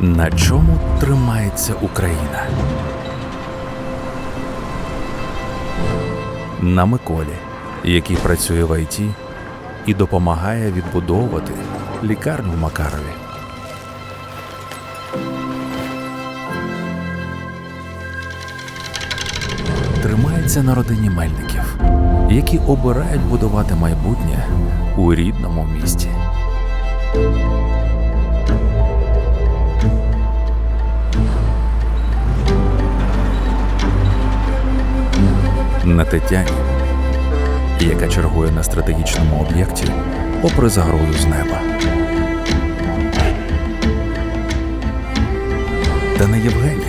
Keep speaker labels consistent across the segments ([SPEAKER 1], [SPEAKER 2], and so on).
[SPEAKER 1] На чому тримається Україна? На Миколі, який працює в ІТ і допомагає відбудовувати лікарню Макарові. Тримається на родині мельників, які обирають будувати майбутнє у рідному місті. На Тетяні, яка чергує на стратегічному об'єкті попри загрозу з неба. Та не Євгені,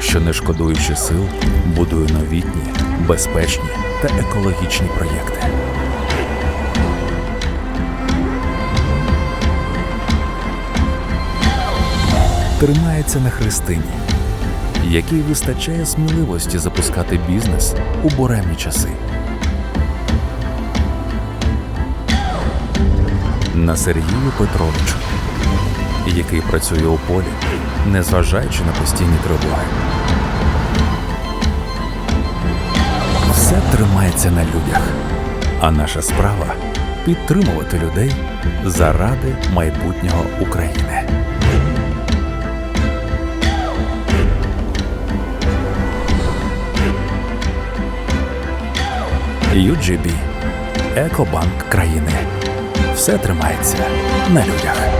[SPEAKER 1] що не шкодуючи сил, будує новітні, безпечні та екологічні проєкти. Тримається на Христині, який вистачає сміливості запускати бізнес у буремні часи. На Сергію Петровичу, який працює у полі, незважаючи на постійні тривоги. Все тримається на людях, а наша справа підтримувати людей заради майбутнього України. UGB – Екобанк країни. Все тримається на людях.